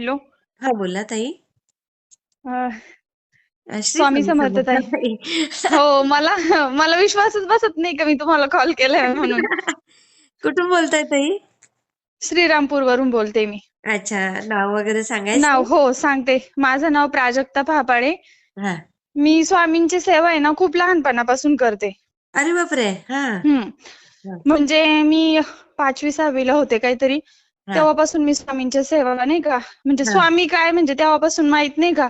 Hello. हा बोला ताई. अ, अ, श्री स्वामी स्वामी समर्थ ताई. हो मला मला विश्वासच बसत नाही का मी तुम्हाला कॉल केलाय म्हणून. कुठून बोलताय ताई? श्रीरामपूर वरून बोलते मी. अच्छा नाव वगैरे नाव सांगायचं हो सांगते. माझं नाव प्राजक्ता हा. मी स्वामींची सेवा आहे ना खूप लहानपणापासून करते. अरे बापरे! हा. हम्म. म्हणजे मी पाचवी सहावीला होते काहीतरी. तेव्हापासून मी स्वामींच्या सेवा नाही का म्हणजे. स्वामी काय म्हणजे तेव्हापासून माहीत नाही का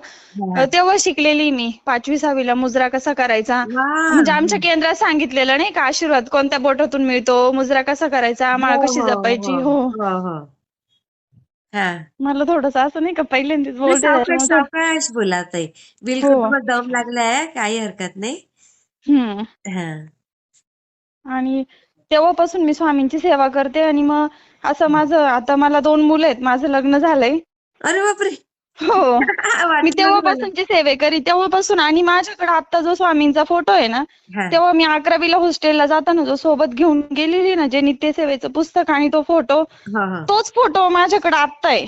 तेव्हा शिकलेली मी. पाचवी सहावीला मुजरा कसा करायचा. म्हणजे आमच्या केंद्रात सांगितलेलं नाही का आशीर्वाद कोणत्या बोटातून मिळतो मुजरा कसा करायचा माळ हो, कशी हो, जपायची हो हो. मला थोडस असं नाही का पहिल्यांदाच बोलते बोला ताई बिलकुल दम लागलाय काही हरकत नाही. आणि तेव्हापासून मी स्वामींची सेवा करते आणि मग असं माझं आता मला दोन मुलं आहेत माझं लग्न झालंय. अरे बापरे. हो. मी तेव्हापासूनची सेवेकरी तेव्हापासून आणि माझ्याकडे आता जो स्वामींचा फोटो आहे ना. तेव्हा मी अकरावीला हॉस्टेलला जाताना जो सोबत घेऊन गेलेली ना जे नित्यसेवेचं पुस्तक आणि तो फोटो. तोच फोटो माझ्याकडे आत्ता आहे.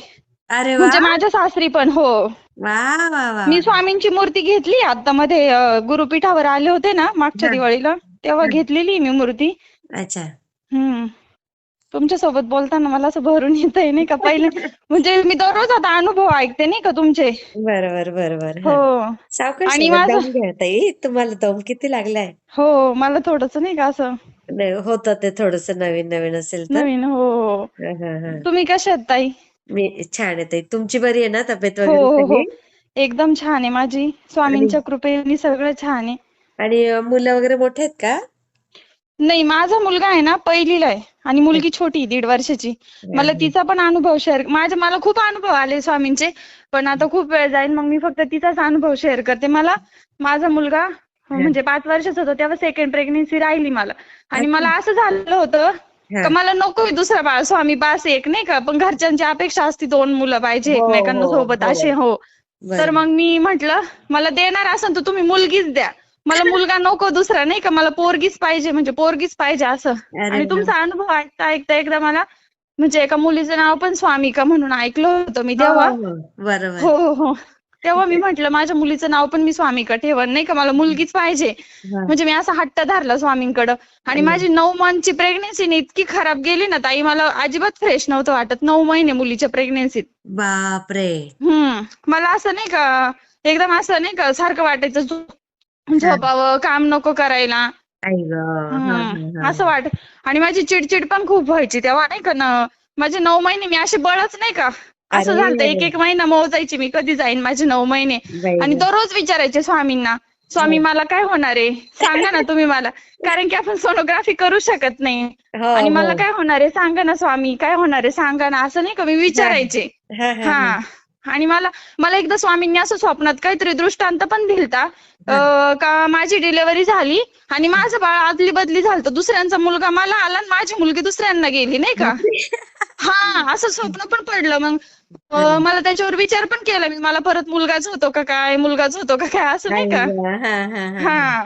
अरे म्हणजे माझ्या सासरी पण हो. मी स्वामींची मूर्ती घेतली आता मध्ये गुरुपीठावर आले होते ना मागच्या. दिवाळीला तेव्हा. घेतलेली मी मूर्ती. अच्छा. हम्म. तुमच्यासोबत बोलताना मला असं भरून येत आहे नाही का पहिले. म्हणजे मी दररोज आता अनुभव ऐकते नाही का तुमचे. बरोबर बरोबर. हो. आणि माझं- तुम्हाला दम किती लागलाय? हो मला थोडस नाही का असं. होतं ते थोडस नवीन नवीन असेल नवीन हो. हो हा, हा, हा. तुम्ही कशा आहेत ताई? मी छान आहे ताई. तुमची बरी आहे ना तब्येत हो वगैरे हो हो सगळी? एकदम छान आहे माझी. स्वामींच्या कृपेने सगळं छान आहे. आणि मुलं वगैरे मोठे आहेत का? नाही माझा मुलगा आहे ना पहिलीला आहे. आणि मुलगी छोटी आहे, दीड वर्षाची. मला तिचा पण अनुभव शेअर माझे मला खूप अनुभव आले स्वामींचे. पण आता खूप वेळ जाईल मग मी फक्त तिचाच अनुभव शेअर करते. मला माझा मुलगा म्हणजे पाच वर्षाचा होता तेव्हा सेकंड प्रेग्नेन्सी राहिली मला. आणि मला असं झालं होतं. का मला नकोय दुसरा बाळ. स्वामी बास एक नाही का? पण घरच्यांची अपेक्षा असती दोन मुलं पाहिजे हो, एकमेकांना हो, सोबत हो. असे हो. बरं. तर मग मी म्हंटल मला देणार असेल तर तुम्ही मुलगीच द्या. मला मुलगा नको दुसरा नाही का? मला पोरगीच पाहिजे म्हणजे पोरगीच पाहिजे असं. आणि. तुमचा अनुभव ऐकता ऐकता एकदा मला म्हणजे एका मुलीचं नाव पण स्वामिका म्हणून ऐकलं होतं मी हो, तेव्हा. हो, बरोबर. हो हो हो. तेव्हा मी म्हंटल माझ्या मुलीचं नाव पण मी स्वामीका ठेवन नाही का? मला मुलगीच पाहिजे. हा. म्हणजे मी असा हट्ट धरला स्वामींकडं. आणि. माझी नऊ मंथची प्रेग्नेन्सी इतकी खराब गेली ना ताई मला अजिबात फ्रेश नव्हतं वाटत नऊ महिने मुलीच्या प्रेग्नेन्सीत बापरे. हम्म. मला असं नाही का एकदम असं नाही का सारखं वाटायचं झोपावं काम नको करायला. असं वाट आणि माझी चिडचिड पण खूप व्हायची तेव्हा नाही का ना माझे नऊ महिने मी असे बळच नाही का? असं झालं एक. एक महिना मोजायची मी कधी जाईन माझे नऊ महिने. आणि. दररोज विचारायचे स्वामींना स्वामी. मला काय होणार आहे? सांगा ना तुम्ही मला. कारण की आपण सोनोग्राफी करू शकत नाही. हो, आणि हो. मला काय होणार आहे? सांगा ना स्वामी काय होणार आहे? सांगा ना. असं नाही का मी विचारायचे. हा. आणि मला मला एकदा स्वामींनी असं स्वप्नात काहीतरी दृष्टांत पण दिलता. अं, का माझी डिलिव्हरी झाली आणि माझं बाळ आदली बदली झालं तर दुसऱ्यांचा मुलगा मला आला आणि माझी मुलगी दुसऱ्यांना गेली नाही का? हा असं स्वप्न पण पडलं. मग अं, मला त्याच्यावर विचार पण केला मी. मला परत मुलगाच होतो का काय? मुलगाच होतो का काय? असं नाही का? हा, हा, हा. हा.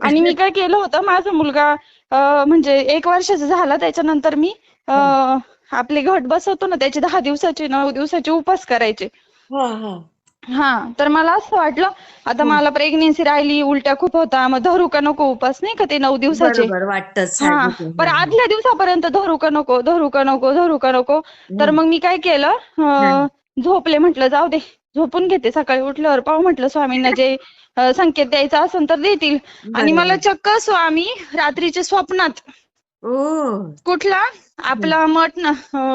आणि मी काय केलं होतं? माझा मुलगा अं, म्हणजे एक वर्षाचा झाला. त्याच्यानंतर मी अं, आपले घट बसवतो ना त्याचे दहा दिवसाचे नऊ दिवसाचे उपास करायचे. हा, हा. हा तर मला असं वाटलं आता मला प्रेग्नेन्सी राहिली उलट्या खूप होता मग धरू का नको उपास नाही का ते नऊ दिवसाचे? हा. पण आदल्या दिवसापर्यंत धरू का नको धरू का नको धरू का नको? तर मग मी काय केलं झोपले म्हटलं जाऊ दे झोपून घेते सकाळी उठल्यावर पाहू म्हटलं स्वामींना जे संकेत द्यायचा असेल तर देतील. आणि. मला चक्क स्वामी रात्रीच्या स्वप्नात कुठला? आपला मठ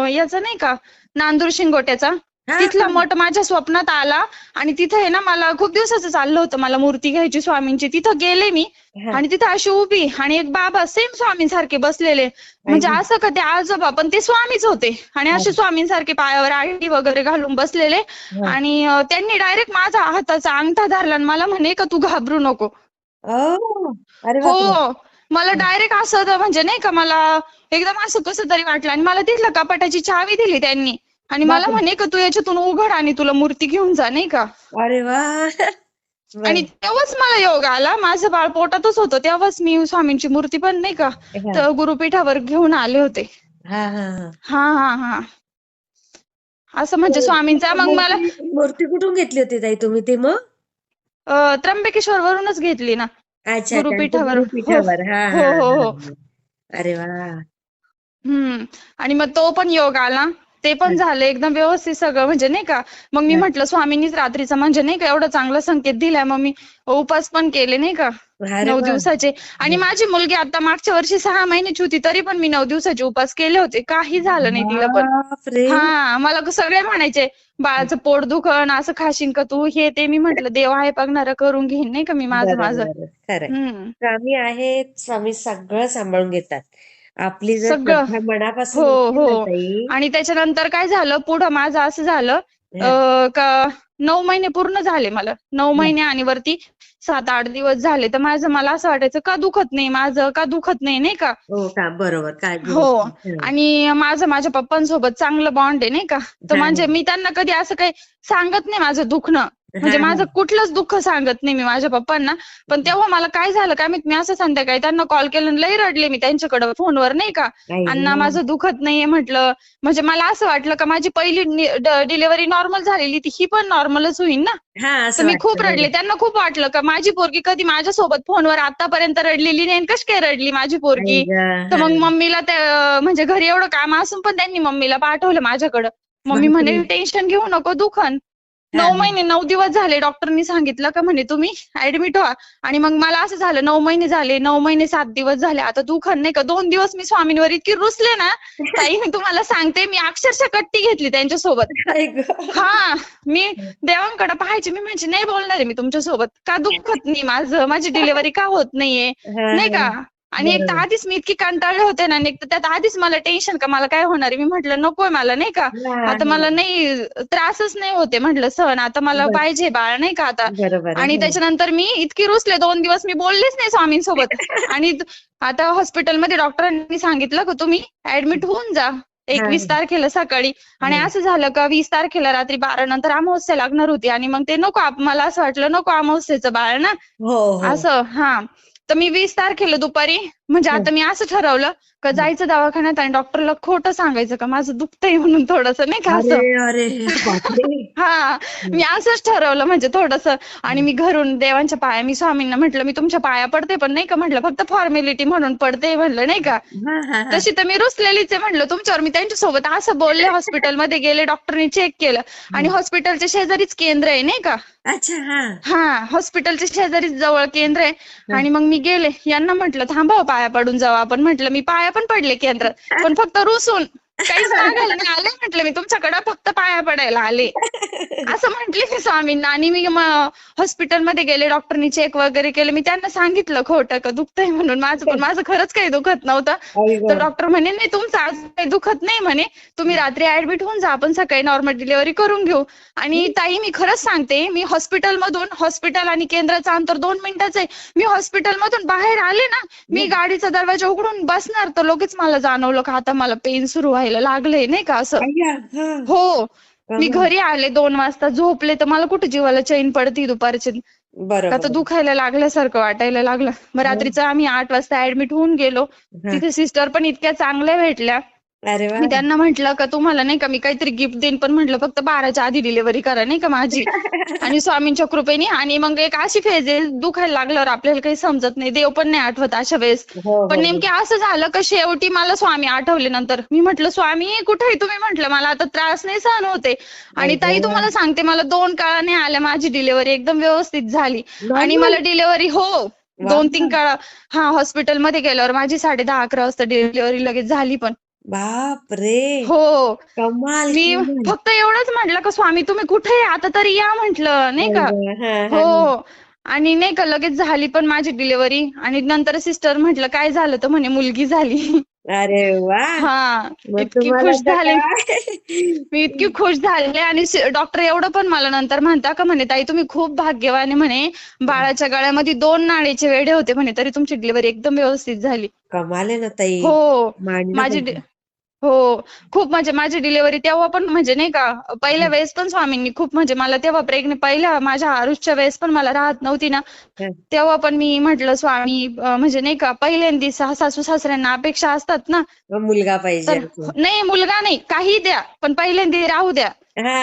याचा नाही का? नांदूर शिंगोट्याचा. तिथला. मठ माझ्या स्वप्नात आला आणि तिथे आहे ना मला खूप दिवसाचं चाललं होतं. मला मूर्ती घ्यायची स्वामींची. तिथं गेले मी. आणि तिथं अशी उभी आणि एक बाबा सेम स्वामींसारखे बसलेले. म्हणजे. असं का ते आजोबा पण ते स्वामीच होते. आणि असे स्वामींसारखे पायावर आळी वगैरे घालून बसलेले. आणि त्यांनी डायरेक्ट माझा हाताचा अंगठा धरला आणि मला म्हणे का तू घाबरू नको. हो. मला डायरेक्ट असं म्हणजे नाही का मला एकदम असं कसं तरी वाटलं. आणि मला तिथलं कपाटाची चावी दिली त्यांनी. आणि मला. म्हणे का तू याच्यातून उघड आणि तुला मूर्ती घेऊन जा नाही का? अरे वा. आणि तेव्हाच मला योग आला. माझं बाळ पोटातच होतं. तेव्हाच मी स्वामींची मूर्ती पण नाही का. तर गुरुपीठावर घेऊन आले होते. हा हा हा. असं म्हणजे स्वामींचा. मग मला मूर्ती कुठून घेतली होती ताई तुम्ही ती मग? त्र्यंबकेश्वर वरूनच घेतली ना. अच्छा त्यांच्या गुरुपीठावर. हो गुरुपीठावर. हा हो हा हो हा. हो. अरे वा. हम्म. आणि मग तो पण योग आला. ते पण झालं एकदम व्यवस्थित सगळं. म्हणजे नाही का मग मी हा. म्हटलं स्वामींनीच रात्रीचं म्हणजे नाही का एवढा चांगला संकेत दिलाय. मग मी उपास पण केले नाही का अरे नऊ वा. दिवसाचे. आणि माझी मुलगी आता मागच्या वर्षी सहा महिन्याची होती तरी पण मी नऊ दिवसाचे उपास केले होते. काही झालं नाही तिला पण. हा मला सगळे म्हणायचे बाळाचं पोट दुखन असं खाशीन का तू? हे ते मी म्हटलं देव आहे बघणारं करून घेईन नाही का मी माझं माझं. स्वामी आहेत स्वामी सगळं सांभाळून घेतात. आपली जर मनापासून हो हो. आणि त्याच्यानंतर काय झालं पुढं माझं असं झालं का नऊ महिने पूर्ण झाले मला. नऊ महिने आणि वरती सात आठ दिवस झाले. तर माझं मला असं वाटायचं का दुखत नाही माझं का दुखत नाही नाही का? हो बरोबर. काय हो. आणि माझं माझ्या पप्पांसोबत चांगलं बॉन्ड आहे नाही का? तर. म्हणजे मी त्यांना कधी असं काही सांगत नाही माझं दुखणं. म्हणजे. माझं कुठलंच दुःख सांगत नाही मी माझ्या पप्पांना पण तेव्हा मला काय झालं काय मी असं संध्याकाळी त्यांना कॉल केला लई रडले मी त्यांच्याकडे फोनवर नाही का अण्णा. माझं दुखत नाहीये म्हटलं म्हणजे मला असं वाटलं का माझी पहिली डिलिव्हरी नॉर्मल झालेली ती ही पण नॉर्मलच होईल ना तर मी खूप रडले. त्यांना खूप वाटलं का माझी पोरगी कधी माझ्यासोबत फोनवर आतापर्यंत रडलेली नाही कशी काय रडली माझी पोरगी तर मग. मम्मीला म्हणजे घरी एवढं काम असून पण त्यांनी मम्मीला पाठवलं माझ्याकडं मम्मी म्हणे. टेन्शन घेऊ नको दुखन. नऊ महिने नऊ दिवस झाले डॉक्टरनी सांगितलं का म्हणे तुम्ही? ऍडमिट व्हा. आणि मग मला असं झालं नऊ महिने झाले नऊ महिने सात दिवस झाले. आता दुखन नाही का दोन दिवस मी स्वामींवर इतकी रुसले ना ताई मी तुम्हाला सांगते मी अक्षरशः कट्टी घेतली त्यांच्यासोबत. हा मी देवांकडे पाहायचे मी म्हणजे नाही बोलणार आहे मी तुमच्यासोबत. का दुखत नाही माझं? माझी डिलिव्हरी का होत नाहीये? नाही का? आणि एक तर. आधीच मी इतकी कंटाळले होते ना आणि एक तर त्यात आधीच मला टेन्शन का मला काय होणार आहे मी म्हटलं नकोय मला नाही का आता. मला नाही त्रासच नाही होते म्हटलं सहन आता मला. पाहिजे बाळ नाही का आता. आणि हो. त्याच्यानंतर मी इतकी रुसले दोन दिवस मी बोललेच नाही स्वामींसोबत आणि आता हॉस्पिटलमध्ये डॉक्टरांनी सांगितलं का तुम्ही ऍडमिट होऊन जा एकवीस. तारखेला सकाळी आणि. असं झालं का वीस तारखेला रात्री बारा नंतर अमावस्या लागणार होती आणि मग ते नको मला असं वाटलं नको अमावस्येचं बाळ ना हो हो असं हा तर मी वीस तारखेला दुपारी म्हणजे हं. आता मी असं ठरवलं का जायचं दवाखान्यात आणि डॉक्टरला खोटं सांगायचं का माझं दुखतंय म्हणून थोडस नाही का असं? अरे अरे बापरे. हा मी असंच ठरवलं म्हणजे थोडस आणि मी घरून देवांच्या पाया मी स्वामींना म्हटलं मी तुमच्या पाया पडते पण नाही का म्हटलं फक्त फॉर्मॅलिटी म्हणून पडते म्हणलं नाही का? तशी तर मी रुसलेलीच आहे म्हटलं तुमच्यावर मी त्यांच्यासोबत असं बोलले हॉस्पिटलमध्ये गेले डॉक्टरनी चेक केलं आणि हॉस्पिटलच्या शेजारीच केंद्र आहे नाही का? अच्छा हा. हॉस्पिटलच्या शेजारीच जवळ केंद्र आहे आणि मग मी गेले यांना म्हटलं थांबा हो, पाया पडून जाऊ आपण. म्हटलं मी पाया पण पडले केंद्रात. पण फक्त रुसून काहीच मागायला नाही. आले म्हटलं मी तुमच्याकडे फक्त पाया पडायला आले. असं म्हटले मी स्वामींना. आणि मी हॉस्पिटलमध्ये गेले डॉक्टरनी चेक वगैरे केले. मी त्यांना सांगितलं खोटं का दुखतंय म्हणून. माझं पण माझं खरंच काही दुखत नव्हतं. तर. डॉक्टर म्हणे नाही तुमचं आज काही दुखत नाही म्हणे. तुम्ही रात्री ऍडमिट होऊन जा. आपण सकाळी नॉर्मल डिलिव्हरी करून घेऊ. आणि ताई मी खरंच सांगते मी हॉस्पिटलमधून हॉस्पिटल आणि केंद्राचं अंतर दोन मिनिटाचं आहे. मी हॉस्पिटलमधून बाहेर आले ना मी गाडीचा दरवाजा उघडून बसणार. तर लगेच मला जाणवलं का आता मला पेन सुरू व्हायला लागलंय नाही का असं? हा. मी. घरी आले दोन वाजता झोपले तर मला कुठे जीवाला चैन पडती दुपारची? तर दुखायला लागल्यासारखं वाटायला लागलं. मग रात्रीचं आम्ही आठ वाजता ऍडमिट होऊन गेलो. तिथे सिस्टर पण इतक्या चांगल्या भेटल्या. अरे वा. मी त्यांना म्हंटल का तुम्हाला नाही का मी काहीतरी गिफ्ट देईन पण म्हटलं फक्त बाराच्या आधी डिलिव्हरी करा नाही का माझी? आणि स्वामींच्या कृपेने आणि मग एक अशी फेज आहे दुखायला लागल्यावर आपल्याला काही समजत नाही देव पण नाही आठवत अशा वेळेस. हो हो पण नेमके असं झालं का शेवटी मला स्वामी आठवले नंतर मी म्हटलं स्वामी कुठे आहे तुम्ही म्हटलं मला आता त्रास नाही सहन होते. आणि ताई. तुम्हाला सांगते मला दोन काळाने आल्या माझी डिलिव्हरी एकदम व्यवस्थित झाली. आणि? मला डिलिव्हरी हो दोन तीन काळ हा हॉस्पिटलमध्ये गेल्यावर माझी साडे दहा अकरा वाजता डिलिव्हरी लगेच झाली पण. बाप रे हो. कमाल मी कमाल. फक्त एवढंच म्हटलं का स्वामी तुम्ही कुठे आहे? आता तरी या म्हटलं नाही का? हा, हा, हो. आणि नाही का लगेच झाली पण माझी डिलिव्हरी. आणि नंतर सिस्टर म्हटलं काय झालं? तर म्हणे मुलगी झाली. अरे हा. मग इतकी तुम्हाला खुश तर झाले. काय? मी इतकी खुश झाले आणि डॉक्टर एवढं पण मला नंतर म्हणता का म्हणे ताई तुम्ही खूप भाग्यवान आहे म्हणे. बाळाच्या गळ्यामध्ये दोन नाडीचे वेढे होते म्हणे तरी तुमची डिलिव्हरी एकदम व्यवस्थित झाली. कमाल आहे ना ताई. हो. मानलं माझी पाहिजे. हो खूप म्हणजे माझी डिलिव्हरी तेव्हा पण म्हणजे नाही का पहिल्या वेळेस पण स्वामींनी खूप म्हणजे मला तेव्हा प्रेग्नेंट पहिल्या माझ्या आरुषच्या वेळेस पण मला राहत नव्हती ना. तेव्हा पण मी म्हटलं स्वामी म्हणजे नाही का पहिल्यांदी सासू सासऱ्यांना अपेक्षा असतात ना मुलगा पाहिजे. नाही मुलगा नाही काही द्या पण पहिल्यांदी राहू द्या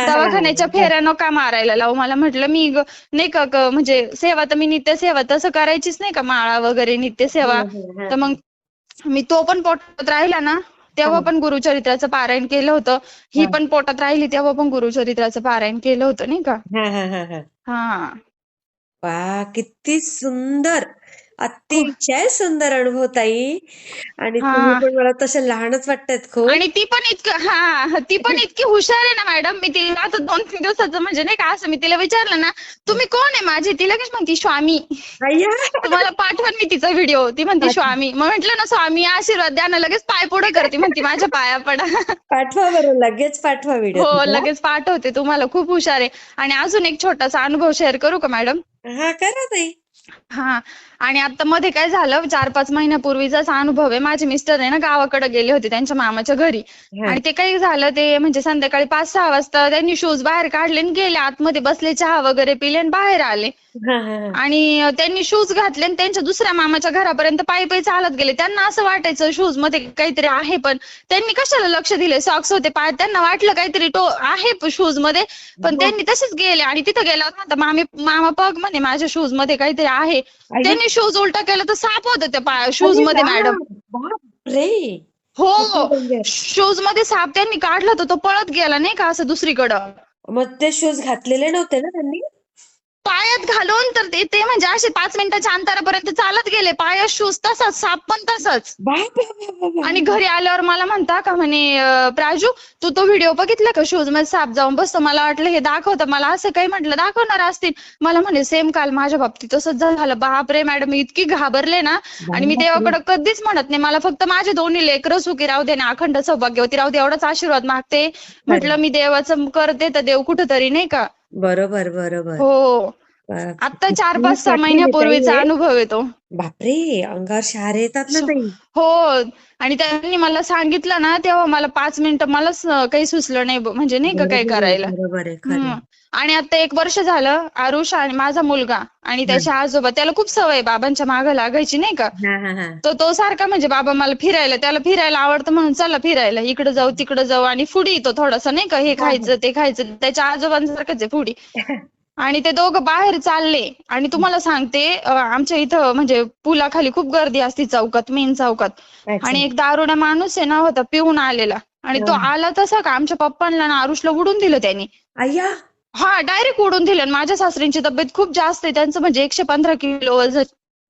दवाखान्याच्या. फेऱ्या नका मारायला लावू मला म्हटलं मी नाही का म्हणजे सेवा तर मी नित्यसेवा तसं करायचीच नाही का माळा वगैरे नित्यसेवा हा, हा. तर मग मी तो पण पोटात राहिला ना तेव्हा हा. पण गुरुचरित्राचं पारायण केलं होतं. ही. पण पोटात राहिली तेव्हा पण गुरुचरित्राचं पारायण केलं होतं नाही का? हा, किती सुंदर. अतिशय सुंदर अनुभव ताई. आणि हा. पण मला तसे लहानच वाटतायत खूप. आणि ती पण इतकं हा ती पण इतकी हुशार आहे ना मॅडम. मी तिला आता दोन तीन दिवसाचं म्हणजे नाही का असं मी तिला विचारलं ना तुम्ही कोण आहे माझी? ती लगेच म्हणती स्वामी. अय्या. तुम्हाला पाठवण मी तिचा व्हिडिओ. ती म्हणते. स्वामी. मग म्हटलं ना स्वामी आशीर्वाद द्या ना लगेच पाय पुढे करते. म्हणते माझ्या पाया पडा. पाठवा बरं लगेच पाठवा व्हिडिओ हो लगेच पाठवते. तुम्हाला खूप हुशार आहे. आणि अजून एक छोटासा अनुभव शेअर करू का मॅडम? हा करा ताई. हा. आणि आता मध्ये काय झालं? चार पाच महिन्यापूर्वीचाच अनुभव आहे. माझे मिस्टर आहे ना गावाकडे गेले होते त्यांच्या मामाच्या घरी. आणि ते काही झालं ते म्हणजे संध्याकाळी पाच सहा वाजता त्यांनी शूज बाहेर काढले आणि गेले. आतमध्ये बसले चहा वगैरे पिले आणि बाहेर आले. आणि त्यांनी शूज घातले आणि त्यांच्या दुसऱ्या मामाच्या घरापर्यंत पायी पायी चालत गेले. त्यांना असं वाटायचं शूजमध्ये काहीतरी आहे पण त्यांनी कशाला लक्ष दिले? सॉक्स होते पायात त्यांना वाटलं काहीतरी तो आहे शूजमध्ये. पण हो. त्यांनी तसेच गेले आणि तिथं गेल्यावर म्हणता मामी मामा बघ म्हणे माझ्या शूजमध्ये काहीतरी आहे. अय्या. त्यांनी शूज उलटा केला तर साप होतं त्या पाय शूजमध्ये मॅडम बापरे हो. शूजमध्ये साप त्यांनी काढला तर तो पळत गेला नाही का असं दुसरीकडं. मग ते शूज घातलेले नव्हते ना त्यांनी? पायात घालून तर ते ते म्हणजे असे पाच मिनिटाच्या अंतरापर्यंत चालत गेले. पायात शूज तसाच साप पण तसाच. आणि घरी आल्यावर मला म्हणता का म्हणे प्राजू तू तो व्हिडिओ बघितला का शूज? मध्ये साप जाऊन बसतो. मला वाटलं हे दाखवतं. मला असं काही म्हटलं दाखवणार असतील. मला म्हणे सेम काल माझ्या बाबतीत तसंच झालं. बापरे मॅडम मी इतकी घाबरले ना. आणि मी देवाकडे कधीच म्हणत नाही. मला फक्त माझे दोन्ही लेकरं सुखी राहू दे ना. अखंड सौभाग्यवती राहू दे. एवढाच आशीर्वाद मागते. म्हटलं मी देवाचं करते तर देव कुठंतरी नाही का? बरोबर बरोबर. हो. आता चार किती पाच सहा कठीण आहे महिन्यापूर्वीचा हे. अनुभव येतो बापरे अंगावर शहार येतात ना ताई. हो आणि त्यांनी मला सांगितलं ना तेव्हा मला पाच मिनिटं मलाच अं, काही सुचलं नाही ब- म्हणजे नाही का बरोबर आहे, करायला. बरोबर आहे खरं हम्म. आणि आता एक वर्ष झालं आरुष आणि माझा मुलगा आणि त्याचे आजोबा त्याला खूप सवय आहे बाबांच्या मागे लागायची नाही का? हा हा हा. तो तो सारखा म्हणजे बाबा मला फिरायला त्याला फिरायला आवडतं म्हणून चला फिरायला इकडे जाऊ तिकडे जाऊ आणि फुडी तो थोडासा नाही का? हे. खायचं ते खायचं त्याच्या आजोबांसारखंच आहे फुडी. आणि ते दोघं बाहेर चालले. आणि तुम्हाला सांगते आमच्या इथं म्हणजे पुलाखाली खूप गर्दी असते चौकात मेन चौकात. आणि एक दारुडा माणूस आहे ना होता पिऊन आलेला. आणि तो आला तसा का आमच्या पप्पांना ना आरुषला उडून दिलं त्यांनी. अय्या! हा डायरेक्ट उडून दिलं. आणि माझ्या सासऱ्यांची तब्येत खूप जास्त आहे. त्यांचं म्हणजे एकशे पंधरा किलो वजन.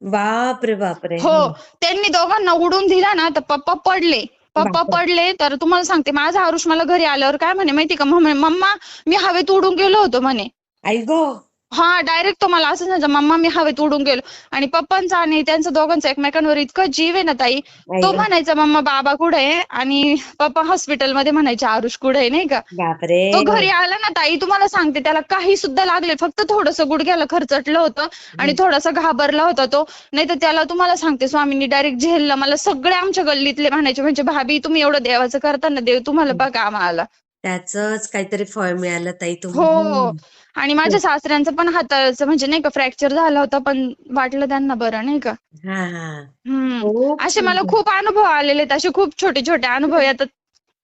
बापरे बापरे. हो त्यांनी दोघांना उडून दिला ना तर पप्पा पडले. पप्पा. पडले तर तुम्हाला सांगते माझा आरुष मला घरी आल्यावर काय म्हणे माहिती का? मम्मा मी हवेत उडून गेलो होतो म्हणे. आई गो. हा डायरेक्ट तो मला असं सांगायचा मम्मा मी हवेत उडून गेलो. आणि पप्पांचा आणि त्यांचा दोघांचा एकमेकांवर इतका जीव आहे ना ताई. तो. म्हणायचा मम्मा बाबा कुठे आहे? आणि पप्पा हॉस्पिटलमध्ये म्हणायचे आरुष कुठे आहे? नाही का? बापरे. तो घरी आला ना ताई तुम्हाला सांगते त्याला काही सुद्धा लागले फक्त थोडस गुडघ्याला खरचटलं होतं आणि थोडासा घाबरला होता तो. नाही तर त्याला तुम्हाला सांगते स्वामींनी डायरेक्ट झेलला मला सगळे आमच्या गल्लीतले म्हणायचे म्हणजे भाभी तुम्ही एवढं देवाचं करताना देव तुम्हाला बघा आम्हाला. त्याचंच काहीतरी फळ मिळालं ताई हो. तुम्हाला आणि माझ्या सासऱ्यांचं पण हाताचं म्हणजे नाही का फ्रॅक्चर झाला होता पण वाटलं त्यांना बरं नाही का. हा हा. हम्म. खूप असे मला सुंदर. खूप अनुभव आलेले आहेत असे खूप छोटे छोटे अनुभव येतात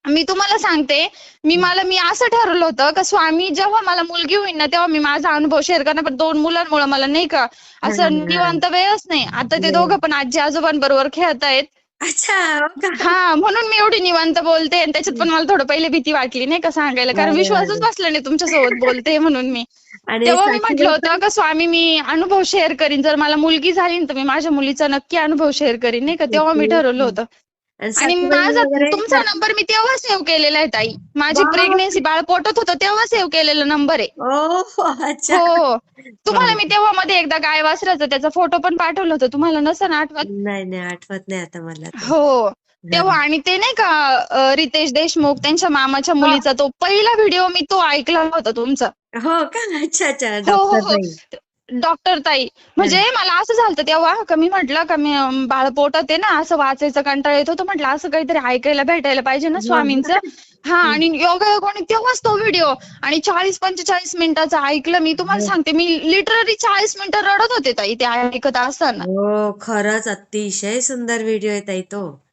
मी तुम्हाला सांगते मी मला मी असं ठरवलं होतं का स्वामी जेव्हा मला मुलगी होईल ना तेव्हा मी माझा अनुभव शेअर करणार पण दोन मुलांमुळे मला नाही का असं. निवांत वेळच नाही. आता ते हो. दोघं पण आजी आजोबांबरोबर खेळतायत. अच्छा हो का? हा म्हणून मी एवढी निवांत बोलते आणि त्याच्यात पण मला थोडं पहिले भीती वाटली नाही का सांगायला. कारण विश्वासच. बसला नाही तुमच्यासोबत बोलते म्हणून मी. आणि तेव्हा मी म्हटलं होतं का स्वामी मी अनुभव शेअर करीन. जर मला मुलगी झाली ना तर मी माझ्या मुलीचा नक्की अनुभव शेअर करीन. नाही का? तेव्हा मी ठरवलं होतं. आणि माझा तुमचा नंबर मी तेव्हा सेव्ह केलेला आहे ताई. माझी वा. प्रेग्नेन्सी बाळ पोटात होतं तेव्हा सेव्ह केलेला नंबर आहे. अच्छा. हो तुम्हाला मी तेव्हा मध्ये एकदा गाय वासराचा त्याचा फोटो पण पाठवला होता. तुम्हाला नसेल आठवत? नाही नाही आठवत नाही आता मला. हो. तेव्हा आणि ते नाही का रितेश देशमुख त्यांच्या मामाच्या मुलीचा तो पहिला व्हिडिओ मी तो ऐकला होता तुमचा. हो का? अच्छा अच्छा. हो हो डॉक्टर हो ताई. म्हणजे मला असं झालं तेव्हा का मी म्हटलं का मी अं, बाळ पोटात आहे ना असं वाचायचं कंटाळा येत होतं म्हटलं असं काहीतरी ऐकायला भेटायला पाहिजे ना स्वामींचं. हा आणि योगा योगाने तेव्हाच तो व्हिडिओ आणि चाळीस पंचेचाळीस मिनिटाचा ऐकलं मी. तुम्हाला सांगते मी लिटरली चाळीस मिनिटं रडत होते ताई ते ऐकत असताना. हो खरंच अतिशय सुंदर व्हिडिओ आहे ताई तो.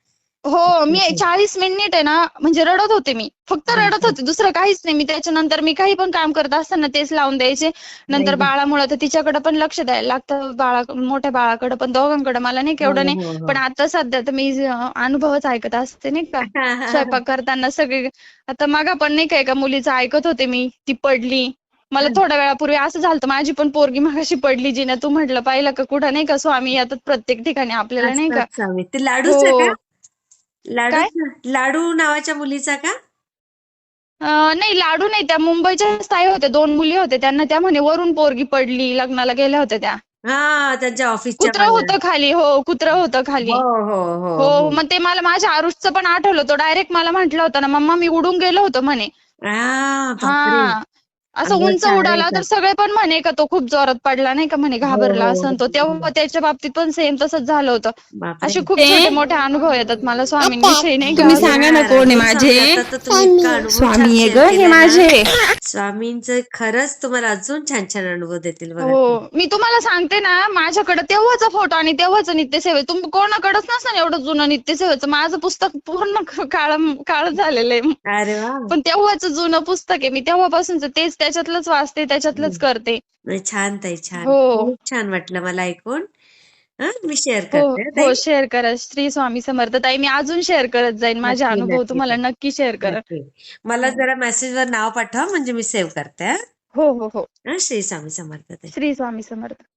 हो मी चाळीस मिनिट आहे ना म्हणजे रडत होते मी. फक्त रडत होते दुसरं काहीच नाही. मी त्याच्यानंतर मी काही पण काम करत असताना तेच लावून द्यायचे. नंतर बाळामुळे तर तिच्याकडे पण लक्ष द्यायला लागतं. बाळा मोठ्या बाळाकडे पण दोघांकडे. मला नाही केवढं नाही हो, हो, हो. पण आता सध्या तर मी अनुभवच ऐकत असते नाही का. स्वयंपाक करताना सगळे. आता मागा पण नाही काय का मुलीचं ऐकत होते मी. ती पडली. मला थोड्या वेळापूर्वी असं झालं माझी पण पोरगी मागाशी पडली जिना तू म्हटलं पाहिलं का कुठं नाही का स्वामी येतात प्रत्येक ठिकाणी आपल्याला नाही का? असतात हो. लाडू लाडू नावाच्या मुलीचा का? अं, नाही लाडू नाही त्या. मुंबईच्या स्थायी होत्या. दोन मुली होत्या. त्यांना त्या म्हणे वरून पोरगी पडली. लग्नाला गेल्या होत्या त्या. हा त्यांच्या ऑफिसच्या कुत्रं होतं खाली. हो कुत्रं होतं खाली. हो हो हो हो मग ते मला माझ्या आरुषचं पण आठवलं. तो डायरेक्ट मला म्हटलं होतं ना मम्मा मी उडून गेलो होतो म्हणे. हा बापरे. हा. असं अगं, उंच उडाला तर. सगळे पण म्हणे का तो खूप जोरात पडला नाही का म्हणे घाबरला हो, असं तो तेव्हा त्याच्या बाबतीत पण सेम तसंच झालं होतं. बापरे. असे खूप छोटे मोठे अनुभव येतात मला स्वामींविषयी नाही का? तुम्ही सांगा ना कोण आहे माझे? स्वामी, आता तर तुम्ही इतका अनुभव छान स्वामी आहे share ग हे ना. माझे. स्वामींचं खरंच तुम्हाला अजून छान छान अनुभव देतील बघा. हो मी तुम्हाला सांगते ना माझ्याकडे तेव्हाचा फोटो आणि तेव्हाचं नित्यसेवे. तुम कोणाकडेच नसतं एवढं जुनं नित्यसेवेचं. माझं पुस्तक पूर्ण काळ काळ झालेलं आहे. अरे वा. पण तेव्हाच जुनं पुस्तक आहे. मी तेव्हापासूनच तेच त्याच्यातलंच वाचते त्याच्यातलंच करते. छान ताई छान. हो. खूप छान वाटलं मला ऐकून. हा मी शेअर हो करते हो. शेअर करा. श्री स्वामी समर्थ. ताई मी अजून शेअर करत जाईन. माझे अनुभव तुम्हाला. नक्की शेअर करा. मला जरा मेसेजवर नाव पाठवा म्हणजे मी सेव्ह करते हा. हो हो हो. हा श्री स्वामी समर्थ ताई. श्री स्वामी समर्थ.